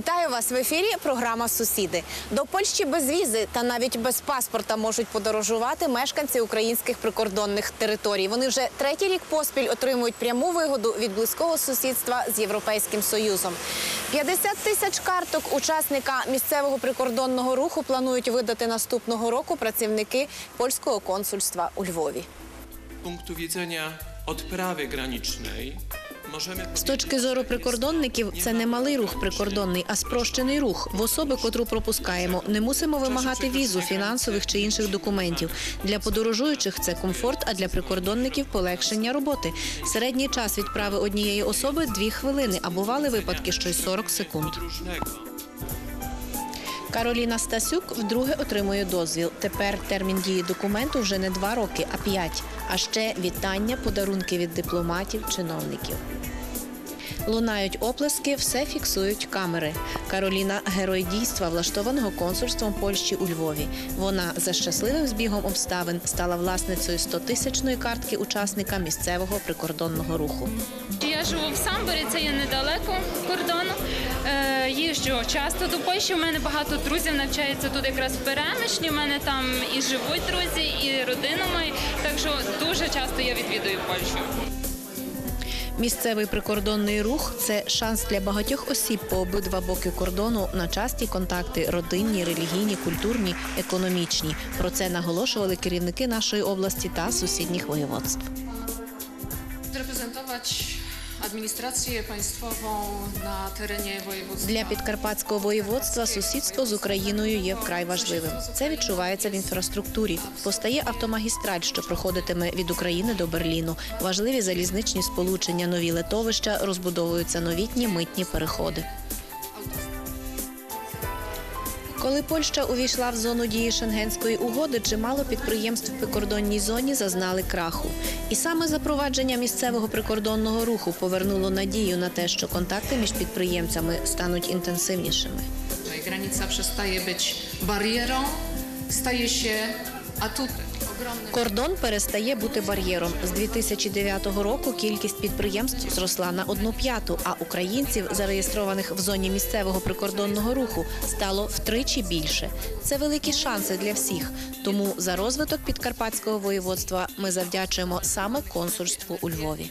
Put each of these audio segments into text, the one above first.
Вітаю вас в ефірі. Програма Сусіди. До Польщі без візи та навіть без паспорта можуть подорожувати мешканці українських прикордонних територій. Вони вже третій рік поспіль отримують пряму вигоду від близького сусідства з Європейським Союзом. 50 тисяч карток учасника місцевого прикордонного руху планують видати наступного року працівники польського консульства у Львові. widzenia odprawy granicznej możemy З точки зору прикордонників, це не малий рух прикордонний, а спрощений рух. В особи, котру пропускаємо, не мусимо вимагати візу, фінансових чи інших документів. Для подорожуючих це комфорт, а для прикордонників полегшення роботи. Середній час відправи однієї особи дві хвилини, а бували випадки, що й 40 секунд. Кароліна Стасюк вдруге отримує дозвіл. Тепер термін дії документу вже не два роки, а п'ять. А ще вітання, подарунки від дипломатів, чиновників. Лунають оплески, все фіксують камери. Кароліна герой дійства, влаштованого консульством Польщі у Львові. Вона за щасливим збігом обставин стала власницею 100-тисячної картки учасника місцевого прикордонного руху. Я живу в Самборі, це є недалеко кордону. Е, їжджу часто до Польщі. У мене багато друзів навчається тут якраз в Перемишлі. У мене там і живуть друзі, і родина моя. Так що дуже часто я відвідую Польщу. Місцевий прикордонний рух це шанс для багатьох осіб по обидва боки кордону на часті контакти родинні, релігійні, культурні, економічні. Про це наголошували керівники нашої області та сусідніх воєводств. Administrację państwową на терені воєводства. Для підкарпатського воєводства сусідство з Україною є вкрай важливим. Це відчувається в інфраструктурі. Постає автомагістраль, що проходитиме від України до Берліну. Важливі залізничні сполучення, нові летовища, розбудовуються новітні митні переходи. Коли Польща увійшла в зону дії Шенгенської угоди, чимало підприємств в прикордонній зоні зазнали краху. І саме запровадження місцевого прикордонного руху повернуло надію на те, що контакти між підприємцями стануть інтенсивнішими. Границя перестає бути бар'єром, стає ще atutem. Кордон перестає бути бар'єром. З 2009 року кількість підприємств зросла на одну п'яту, а українців, зареєстрованих в зоні місцевого прикордонного руху, стало втричі більше. Це великі шанси для всіх. Тому за розвиток підкарпатського воєводства ми завдячуємо саме консульству у Львові.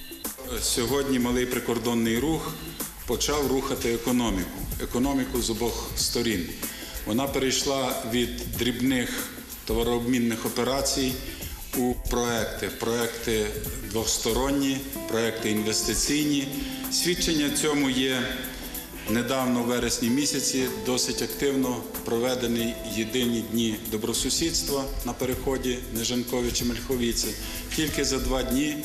Сьогодні малий прикордонний рух почав рухати економіку, економіку з обох сторін. Вона перейшла від дрібних товарообмінних операцій у проекти, проекти двосторонні, проекти інвестиційні. Свідчення цьому є недавно, в вересні місяці, досить активно проведені єдині дні добросусідства на переході Нежанковичі Мельховіці. Тільки за два дні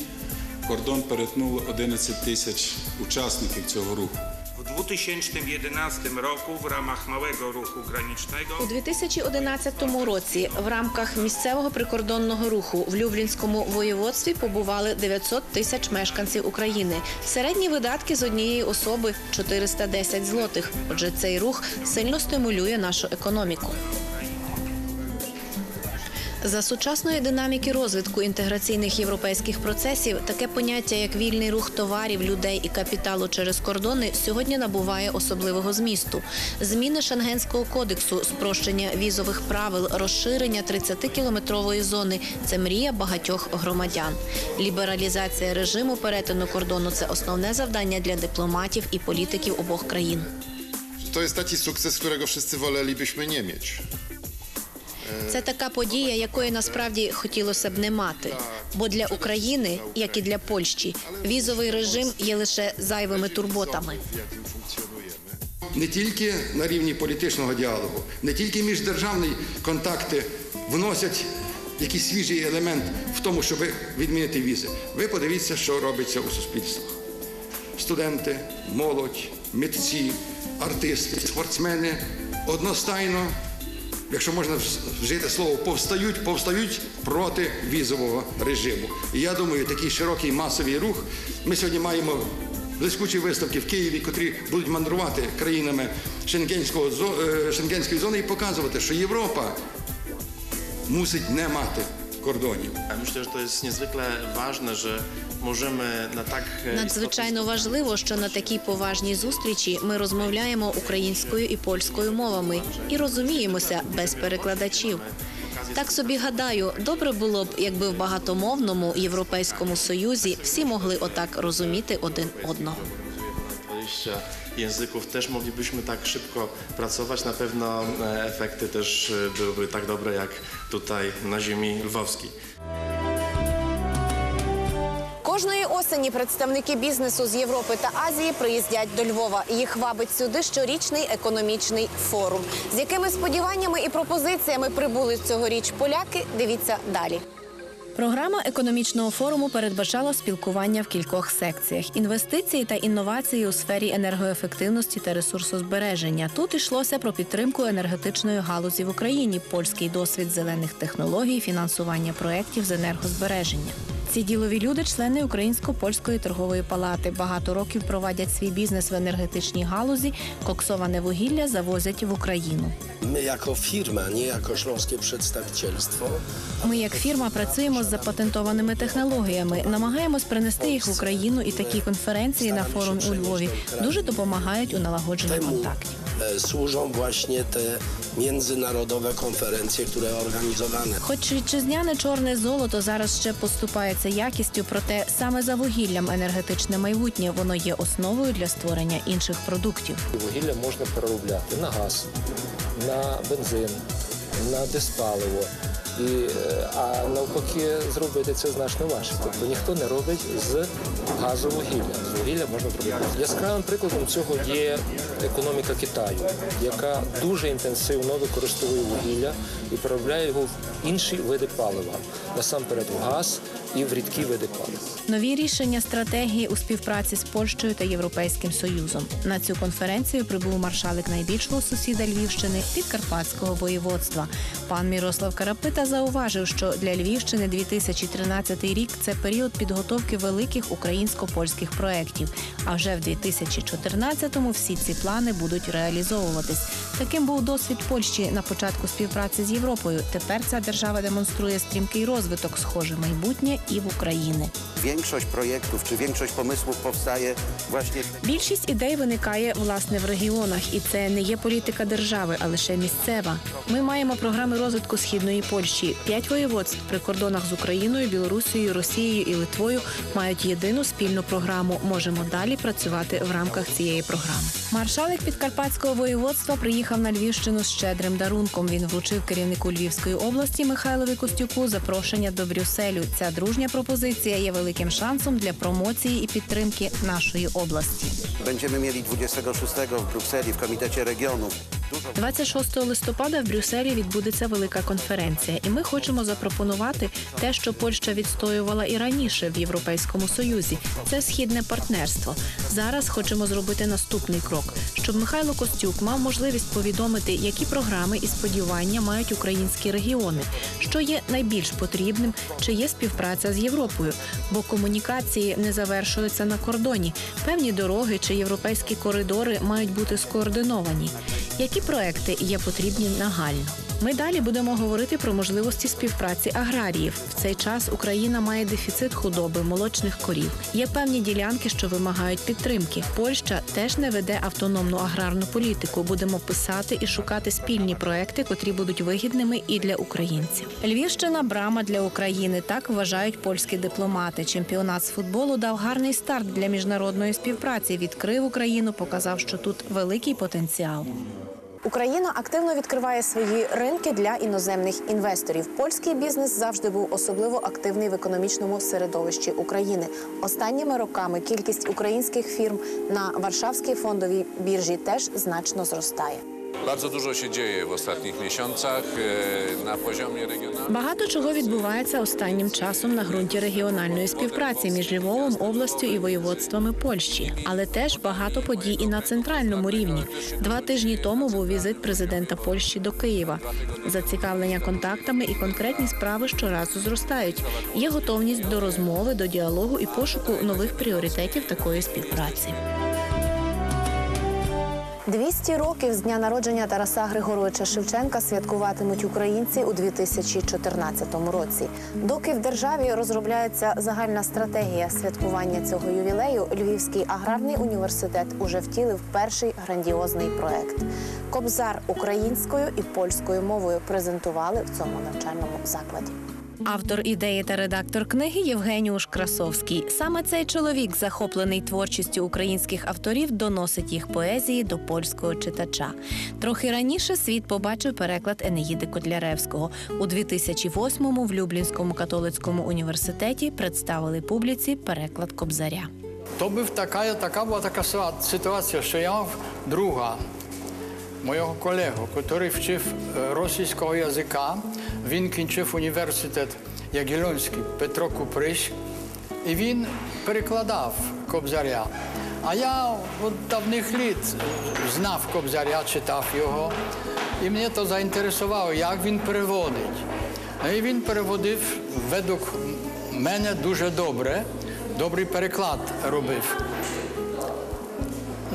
кордон перетнуло 11 тисяч учасників цього руху. W 2011 року в рамах małego руху гранічного У 2011 році в рамках місцевого прикордонного руху в Люблінському воєводстві побували 900 тисяч мешканців України. Середні видатки з однієї особи 410 злотих. Отже, цей рух сильно стимулює нашу економіку. За сучасної динаміки розвитку інтеграційних європейських процесів таке поняття, як вільний рух товарів, людей і капіталу через кордони, сьогодні набуває особливого змісту. Зміни Шенгенського кодексу, спрощення візових правил, розширення 30-кілометрової зони це мрія багатьох громадян. Лібералізація режиму перетину кордону це основне завдання для дипломатів і політиків обох країн. To jest taki sukces, którego wszyscy wolelibyśmy nie mieć. Це така подія, якої насправді хотілося б не мати. Бо для України, як і для Польщі, візовий режим є лише зайвими турботами. Не тільки на рівні політичного діалогу, не тільки міждержавні контакти вносять якийсь свіжий елемент в тому, щоб відмінити візи. Ви подивіться, що робиться у суспільствах. Студенти, молодь, митці, артисти, спортсмени одностайно, якщо можна вжити слово, повстають, повстають проти візового режиму. І я думаю, такий широкий масовий рух. Ми сьогодні маємо блискучі виставки в Києві, котрі будуть мандрувати країнами Шенгенського, е, Шенгенської зони і показувати, що Європа мусить не мати кордонів. Ja myślę, że to jest niezwykle ważne, że możemy na tak e, Надзвичайно важливо, що на такій поважній зустрічі ми розмовляємо українською і польською мовами і розуміємося без перекладачів. Так собі гадаю, добре було б, якби в багатомовному європейському союзі всі могли отак розуміти один одного. 20 języków też moglibyśmy tak szybko pracować. Na pewno efekty też byłyby tak dobre jak tutaj na ziemi lwowskiej. Кожної осені представники бізнесу з Європи та Азії приїздять до Львова. Їх вабить сюди щорічний економічний форум. З якими сподіваннями і пропозиціями прибули цьогоріч поляки? Дивіться далі. Програма економічного форуму передбачала спілкування в кількох секціях: інвестиції та інновації у сфері енергоефективності та ресурсозбереження. Тут йшлося про підтримку енергетичної галузі в Україні, польський досвід зелених технологій, фінансування проєктів з енергозбереження. Ці ділові люди члени Українсько-польської торгової палати. Багато років провадять свій бізнес в енергетичній галузі. Коксоване вугілля завозять в Україну. My jako firma, nie jako śląskie przedstawicielstwo, Ми, як фірма, працюємо з запатентованими технологіями, намагаємось принести їх в Україну, і такі конференції на форумі у Львові дуже допомагають у налагодженні контактів. E, służą właśnie te międzynarodowe konferencje, które organizowane Хоч вітчизняне чорне золото зараз ще поступається якістю, проте саме за вугіллям енергетичне майбутнє воно є основою для створення інших продуктів. Вугілля можна переробляти на газ, на бензин, на диспаливо. І, а навпаки, зробити це значно важче. Тобто ніхто не робить з газу вугілля. Вугілля можна зробити. Яскравим прикладом цього є економіка Китаю, яка дуже інтенсивно використовує вугілля і переробляє його в інші види палива, насамперед в газ і в рідкі види палива. Нові рішення стратегії у співпраці з Польщею та Європейським Союзом. На цю конференцію прибув маршалик найбільшого сусіда Львівщини Підкарпатського воєводства. Пан Мірослав Карапита зауважив, що для Львівщини 2013 рік це період підготовки великих українсько-польських проєктів. А вже в 2014-му всі ці плани будуть реалізовуватись. Таким був досвід Польщі на початку співпраці з Європою. Тепер ця держава демонструє стрімкий розвиток, схоже майбутнє і в Україні. Większość projektów czy większość pomysłów powstaje właśnie Більшість ідей виникає власне в регіонах, і це не є політика держави, а лише місцева. Ми маємо програми розвитку східної Польщі. П'ять воєводств при кордонах з Україною, Білорусією, Росією і Литвою мають єдину спільну програму. Можемо далі працювати в рамках цієї програми. Маршалик Підкарпатського воєводства приїхав на Львівщину з щедрим дарунком. Він вручив керівнику Львівської області Михайлові Костюку запрошення до Брюсселю. Ця дружня пропозиція є великим шансом для промоції і підтримки нашої області. będziemy mieli 26 w Brukseli w Komitecie Regionów. 26 листопада в Брюсселі відбудеться велика конференція, і ми хочемо запропонувати те, що Польща відстоювала і раніше в Європейському Союзі. Це східне партнерство. Зараз хочемо зробити наступний крок, щоб Михайло Костюк мав можливість повідомити, які програми і сподівання мають українські регіони, що є найбільш потрібним, чи є співпраця з Європою, бо комунікації не завершуються на кордоні. Певні дороги чи європейські коридори мають бути скоординовані. Які проекти є потрібні нагально? Ми далі будемо говорити про можливості співпраці аграріїв. В цей час Україна має дефіцит худоби, молочних корів. Є певні ділянки, що вимагають підтримки. Польща теж не веде автономну аграрну політику. Будемо писати і шукати спільні проекти, котрі будуть вигідними і для українців. Львівщина брама для України. Так вважають польські дипломати. Чемпіонат з футболу дав гарний старт для міжнародної співпраці. Відкрив Україну, показав, що тут великий потенціал. Україна активно відкриває свої ринки для іноземних інвесторів. Польський бізнес завжди був особливо активний в економічному середовищі України. Останніми роками кількість українських фірм на Варшавській фондовій біржі теж значно зростає. Bardzo dużo się dzieje w ostatnich miesiącach e, na poziomie regionalnym. Багато чого відбувається останнім часом на ґрунті регіональної співпраці між Львовом, областю і воєводствами Польщі, але теж багато подій і на центральному рівні. Два тижні тому був візит президента Польщі до Києва. Зацікавлення контактами і конкретні справи щоразу зростають. Є готовність до розмови, до діалогу і пошуку нових пріоритетів такої співпраці. 200 років з дня народження Тараса Григоровича Шевченка святкуватимуть українці у 2014 році. Доки в державі розробляється загальна стратегія святкування цього ювілею, Львівський аграрний університет уже втілив перший грандіозний проект. Кобзар українською і польською мовою презентували в цьому навчальному закладі. Автор ідеї та редактор книги Євгеніуш Красовський. Саме цей чоловік, захоплений творчістю українських авторів, доносить їх поезії до польського читача. Трохи раніше світ побачив переклад Енеїди Котляревського. У 2008-му в Люблінському католицькому університеті представили публіці переклад Кобзаря. То був така, така була така ситуація, що я мав друга, мого колегу, який вчив е, російського язика. Він кінчив університет Ягелонський Петро Куприщ, і він перекладав Кобзаря. А я от давних літ е, знав Кобзаря, читав його, і мене то заінтересувало, як він переводить. І він переводив ведок мене дуже добре, добрий переклад робив.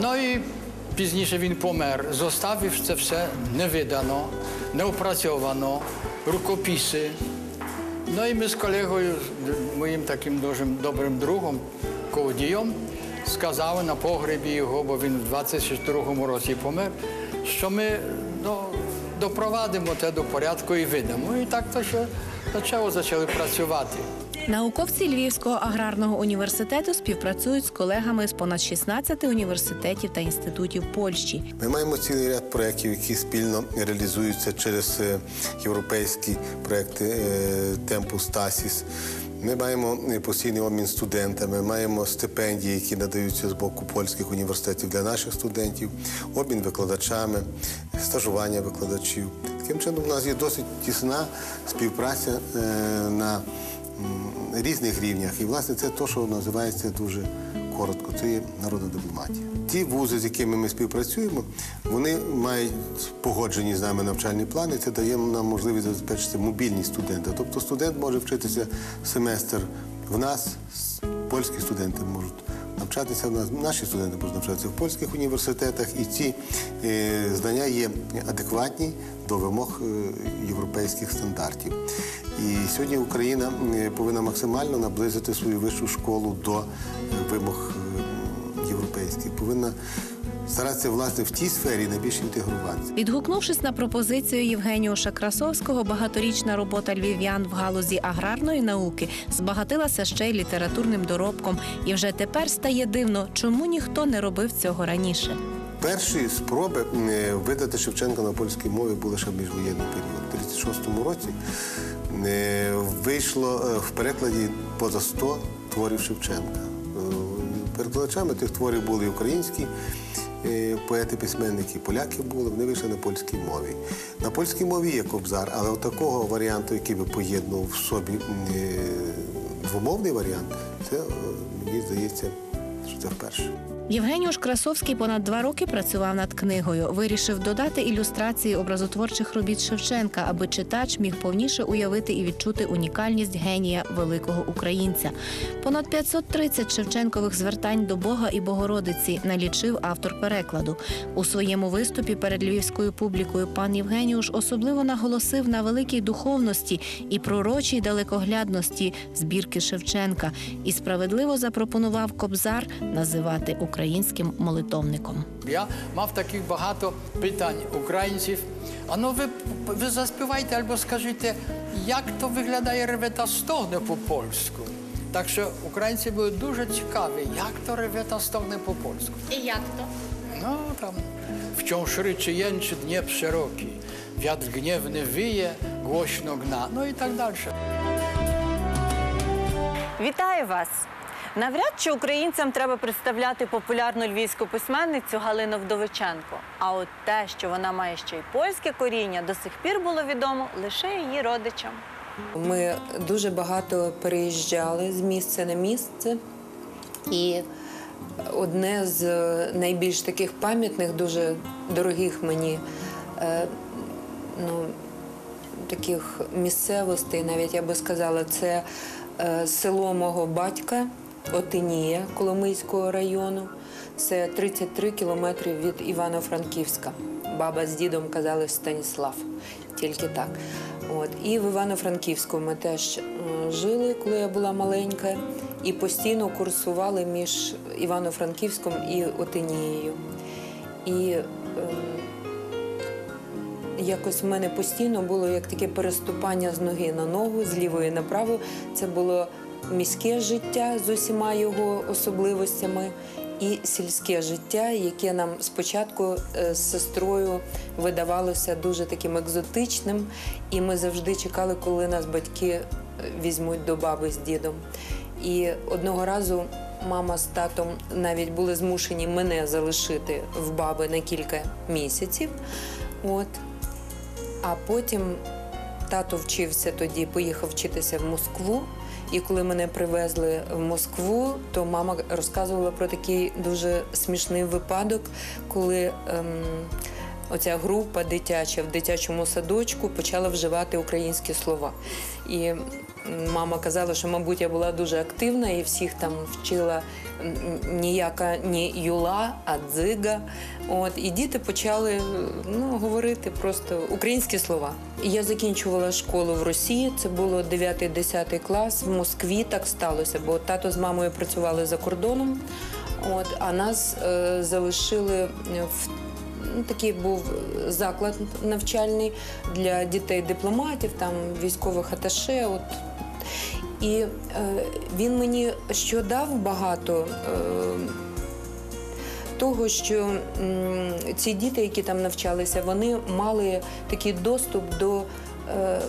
Ну і пізніше він помер, зоставив це все невидано, неопрацьовано, рукописи. Ну і ми з колегою, моїм таким дуже добрим другом, Ковдієм, сказали на погребі його, бо він в 22-му році помер, що ми ну, допровадимо те до порядку і видамо. І так то ще почало почали працювати. Науковці Львівського аграрного університету співпрацюють з колегами з понад 16 університетів та інститутів Польщі. Ми маємо цілий ряд проєктів, які спільно реалізуються через е, європейські проекти е, Темпус Тасіс. Ми маємо постійний обмін студентами, маємо стипендії, які надаються з боку польських університетів для наших студентів, обмін викладачами, стажування викладачів. Таким чином, у нас є досить тісна співпраця е, на різних рівнях. І, власне, це те, що називається дуже коротко, це є народна дипломатія. Ті вузи, з якими ми співпрацюємо, вони мають погоджені з нами навчальні плани. Це дає нам можливість забезпечити мобільність студента. Тобто студент може вчитися семестр в нас, польські студенти можуть навчатися в нас, наші студенти будуть навчатися в польських університетах, і ці е, знання є адекватні до вимог е, європейських стандартів. І сьогодні Україна е, повинна максимально наблизити свою вищу школу до вимог європейських. Повинна старатися власне в тій сфері найбільш інтегруватися. Відгукнувшись на пропозицію Євгеніуша Красовського, багаторічна робота львів'ян в галузі аграрної науки збагатилася ще й літературним доробком, і вже тепер стає дивно, чому ніхто не робив цього раніше. Перші спроби е, видати Шевченка на польській мові були ще в міжвоєнний період. У 36-му році е, вийшло е, в перекладі поза 100 творів Шевченка. Перекладачами тих творів були українські поети-письменники, поляків були, вони вийшли на польській мові. На польській мові є кобзар, але такого варіанту, який би поєднував в собі е, двомовний варіант, це е, мені здається, це вперше. Євгеніуш Красовський понад два роки працював над книгою. Вирішив додати ілюстрації образотворчих робіт Шевченка, аби читач міг повніше уявити і відчути унікальність генія великого українця. Понад 530 Шевченкових звертань до Бога і Богородиці налічив автор перекладу. У своєму виступі перед львівською публікою пан Євгеніуш особливо наголосив на великій духовності і пророчій далекоглядності збірки Шевченка і справедливо запропонував Кобзар називати українським молитовником. Я мав таких багато питань українців. А ну ви, ви заспівайте або скажіть, як то виглядає ревета стогне по польську. Так що українці були дуже цікаві, як то ревета стогне по польську. І як то? No tam wciąż ryczy, jęczy Dniep szeroki, wiatr gniewny wyje, głośno gna, no i tak dalsze. Вітаю вас! Навряд чи українцям треба представляти популярну львівську письменницю Галину Вдовиченко. А от те, що вона має ще й польське коріння, до сих пір було відомо лише її родичам. Ми дуже багато переїжджали з місця на місце. І одне з найбільш таких пам'ятних, дуже дорогих мені е, ну, таких місцевостей, навіть я би сказала, це е, село мого батька Отинія Коломийського району. Це 33 кілометри від Івано-Франківська. Баба з дідом казали Станіслав, тільки так. От. І в Івано-Франківську ми теж е, жили, коли я була маленька, і постійно курсували між Івано-Франківськом і Отинією. І ем, якось в мене постійно було як таке переступання з ноги на ногу, з лівої на праву. Це було міське життя з усіма його особливостями. І сільське життя, яке нам спочатку е, з сестрою видавалося дуже таким екзотичним, і ми завжди чекали, коли нас батьки е, візьмуть до баби з дідом. І одного разу мама з татом навіть були змушені мене залишити в баби на кілька місяців. От. А потім тато вчився тоді, поїхав вчитися в Москву. І коли мене привезли в Москву, то мама розказувала про такий дуже смішний випадок, коли ем, оця група дитяча в дитячому садочку почала вживати українські слова. І мама казала, що, мабуть, я була дуже активна і всіх там вчила ніяка не юла, а дзига. От, і діти почали ну, говорити просто українські слова. Я закінчувала школу в Росії, це було 9-10 клас. В Москві так сталося, бо тато з мамою працювали за кордоном. От, а нас е, залишили в ну, такий був заклад навчальний для дітей дипломатів, там військових аташе. От. І е, він мені що дав багато. Е, того, що ці діти, які там навчалися, вони мали такий доступ до е,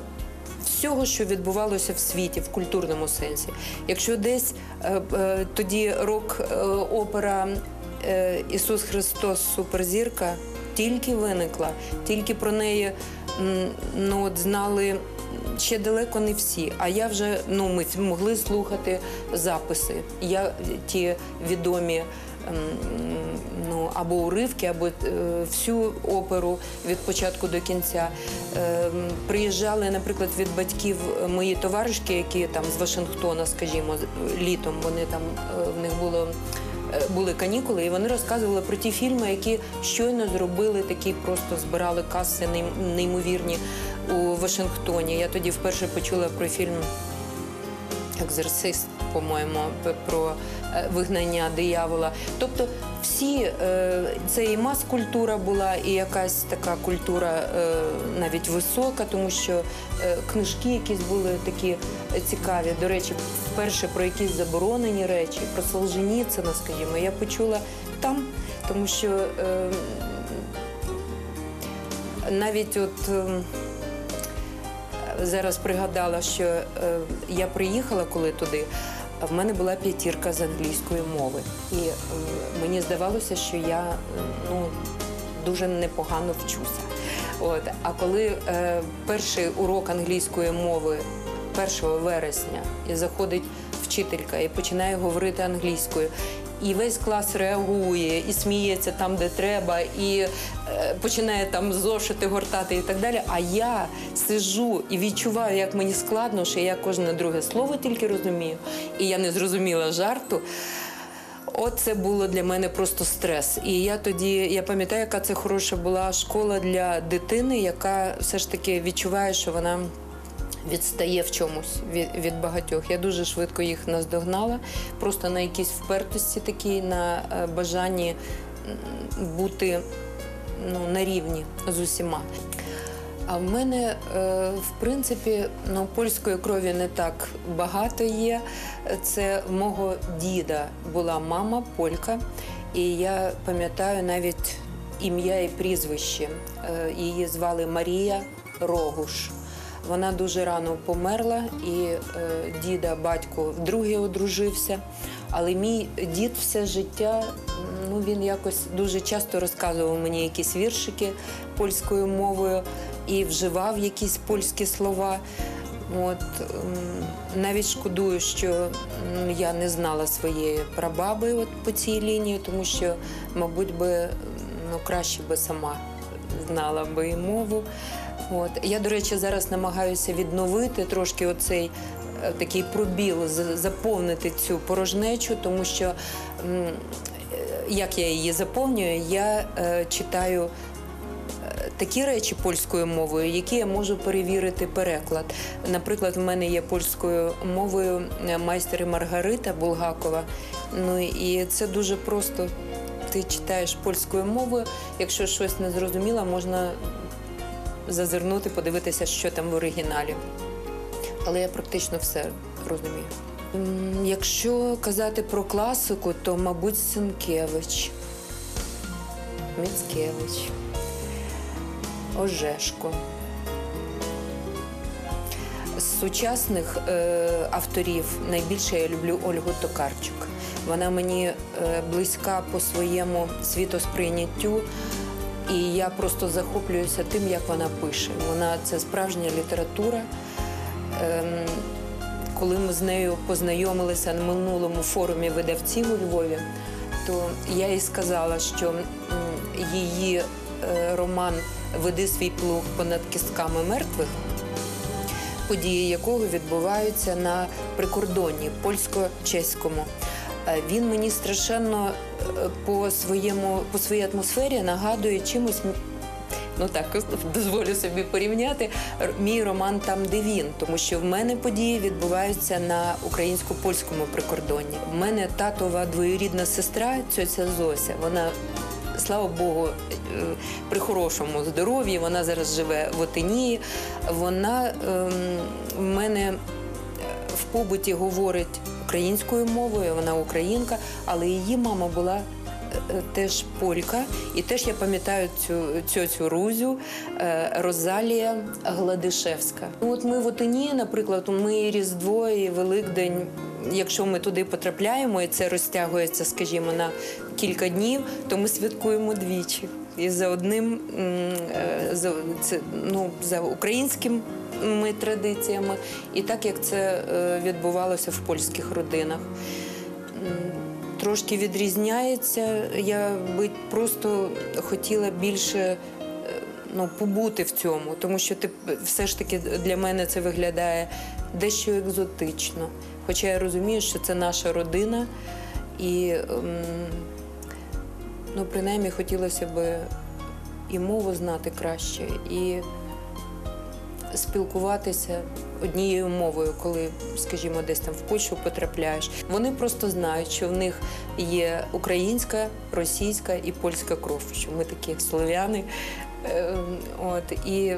всього, що відбувалося в світі, в культурному сенсі. Якщо десь е, е, тоді рок-опера е, Ісус Христос Суперзірка тільки виникла, тільки про неї ну, от знали. Ще далеко не всі. А я вже ну ми могли слухати записи. Я ті відомі ем, ну або уривки, або е, всю оперу від початку до кінця. Ем, приїжджали, наприклад, від батьків мої товаришки, які там з Вашингтона, скажімо, літом вони там е, в них було. е, Були канікули, і вони розказували про ті фільми, які щойно зробили такі, просто збирали каси неймовірні у Вашингтоні. Я тоді вперше почула про фільм Екзорцист, по-моєму, про е, вигнання диявола. Тобто, всі е, це і мас-культура була, і якась така культура е, навіть висока, тому що книжки якісь були такі цікаві. До речі, вперше про якісь заборонені речі, про Солженіцина, скажімо, я почула там, тому що е, навіть от. Зараз пригадала, що е, я приїхала коли туди. В мене була п'ятірка з англійської мови, і е, мені здавалося, що я е, ну дуже непогано вчуся. От а коли е, перший урок англійської мови 1 вересня і заходить вчителька і починає говорити англійською. І весь клас реагує і сміється там, де треба, і е, починає там зошити, гортати і так далі. А я сижу і відчуваю, як мені складно, що я кожне друге слово тільки розумію, і я не зрозуміла жарту. От це було для мене просто стрес. І я тоді я пам'ятаю, яка це хороша була школа для дитини, яка все ж таки відчуває, що вона відстає в чомусь від, від багатьох. Я дуже швидко їх наздогнала, просто на якійсь впертості такій, на е, бажанні бути ну, на рівні з усіма. А в мене, е, в принципі, ну, польської крові не так багато є. Це мого діда була мама полька, і я пам'ятаю навіть ім'я і прізвище. Е, Її звали Марія Рогуш. Вона дуже рано померла, і е, діда, батько вдруге одружився. Але мій дід все життя ну він якось дуже часто розказував мені якісь віршики польською мовою і вживав якісь польські слова. От навіть шкодую, що я не знала своєї прабаби от по цій лінії, тому що, мабуть, би ну краще би сама знала би мову. От я, до речі, зараз намагаюся відновити трошки оцей е, такий пробіл, заповнити цю порожнечу, тому що е, як я її заповнюю, я е, читаю е, такі речі польською мовою, які я можу перевірити переклад. Наприклад, в мене є польською мовою майстер Маргарита Булгакова. Ну і це дуже просто. Ти читаєш польською мовою. Якщо щось не зрозуміло, можна зазирнути, подивитися, що там в оригіналі. Але я практично все розумію. Якщо казати про класику, то, мабуть, Сенкевич, Міцкевич, Ожешко. З сучасних е, авторів найбільше я люблю Ольгу Токарчук. Вона мені е, близька по своєму світосприйняттю, і я просто захоплююся тим, як вона пише. Вона це справжня література. Ем, коли ми з нею познайомилися на минулому форумі видавців у Львові, то я їй сказала, що її е, роман Веди свій плуг понад кістками мертвих події якого відбуваються на прикордонні польсько-чеському. Е, Він мені страшенно е, по своєму по своїй атмосфері нагадує чимось. Ну так дозволю собі порівняти мій роман там, де він, тому що в мене події відбуваються на українсько-польському прикордонні. У мене татова двоюрідна сестра, цьоця Зося. Вона слава Богу, е, при хорошому здоров'ї. Вона зараз живе в Отині. Вона ем, в мене в побуті говорить українською мовою, вона українка, але її мама була. е, Теж полька, і теж я пам'ятаю цю цю Рузю е, Розалія Гладишевська. Ну, От ми в Отині, наприклад, ми Різдво і Великдень. Якщо ми туди потрапляємо, і це розтягується, скажімо, на кілька днів, то ми святкуємо двічі. І за одним е, за це ну за українськими традиціями, і так як це е, відбувалося в польських родинах. Трошки відрізняється. Я би просто хотіла більше е, ну, побути в цьому, тому що ти все ж таки для мене це виглядає дещо екзотично. Хоча я розумію, що це наша родина, і ем, ну, принаймні хотілося б і мову знати краще, і спілкуватися однією мовою, коли, скажімо, десь там в Польщу потрапляєш. Вони просто знають, що в них є українська, російська і польська кров, що ми такі слов'яни. Е, От, і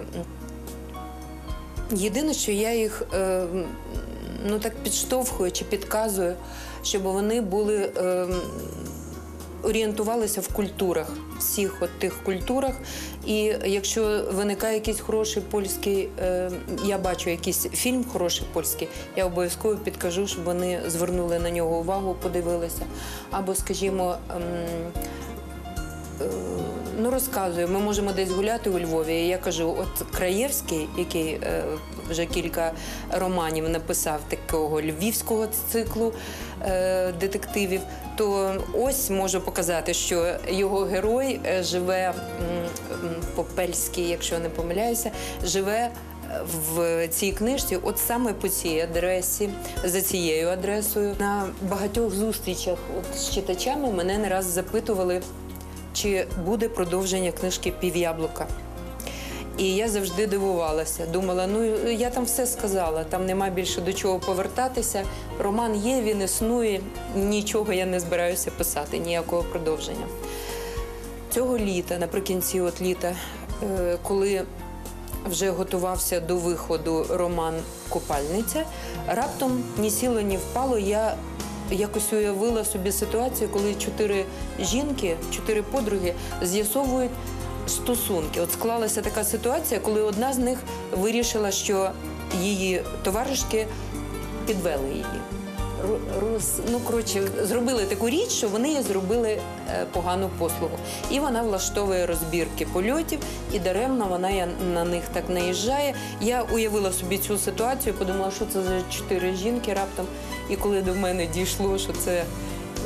єдине, що я їх е, ну, так підштовхую чи підказую, щоб вони були. Орієнтувалися в культурах, всіх от тих культурах. І якщо виникає якийсь хороший польський, е, я бачу якийсь фільм хороший польський, я обов'язково підкажу, щоб вони звернули на нього увагу, подивилися. Або, скажімо, ем, е, ну розказую, ми можемо десь гуляти у Львові. І я кажу, от Краєвський, який е, вже кілька романів написав такого львівського циклу е, детективів, то ось можу показати, що його герой е, живе Попельський, якщо не помиляюся, живе в цій книжці, от саме по цій адресі, за цією адресою. На багатьох зустрічах от з читачами мене не раз запитували, чи буде продовження книжки Пів'яблука. І я завжди дивувалася. Думала, ну я там все сказала, там нема більше до чого повертатися. Роман є, він існує, нічого я не збираюся писати, ніякого продовження. Цього літа, наприкінці от літа, е, коли вже готувався до виходу роман Купальниця, раптом ні сіло, ні впало. Я якось уявила собі ситуацію, коли чотири жінки, чотири подруги з'ясовують стосунки. От склалася така ситуація, коли одна з них вирішила, що її товаришки підвели її. Роз, ну, коротше, зробили таку річ, що вони їй зробили е, погану послугу. І вона влаштовує розбірки польотів, і даремно вона на них так наїжджає. Я уявила собі цю ситуацію, подумала, що це за чотири жінки раптом. І коли до мене дійшло, що це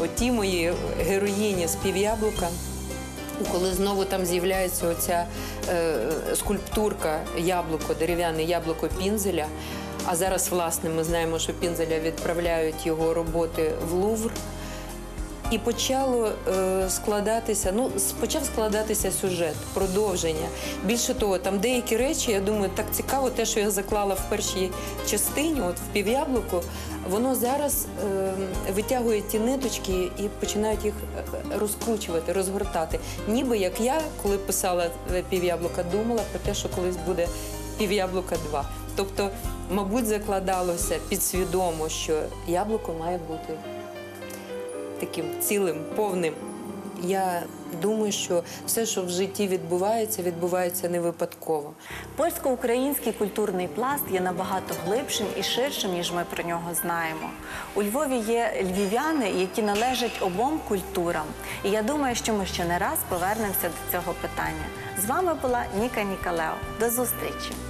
оті мої героїні з пів'яблука, коли знову там з'являється оця е, скульптурка яблуко, дерев'яне яблуко пінзеля. А зараз, власне, ми знаємо, що пінзеля відправляють його роботи в Лувр. І почало е, складатися, ну, почав складатися сюжет, продовження. Більше того, там деякі речі, я думаю, так цікаво, те, що я заклала в першій частині, от в пів'яблуку, воно зараз е, витягує ті ниточки і починають їх е, розкручувати, розгортати. Ніби як я, коли писала е, пів'яблука, думала про те, що колись буде пів'яблука 2. Тобто, мабуть, закладалося підсвідомо, що яблуко має бути таким цілим, повним. Я думаю, що все, що в житті відбувається, відбувається не випадково. Польсько-український культурний пласт є набагато глибшим і ширшим, ніж ми про нього знаємо. У Львові є львів'яни, які належать обом культурам. І я думаю, що ми ще не раз повернемося до цього питання. З вами була Ніка Нікалео. До зустрічі!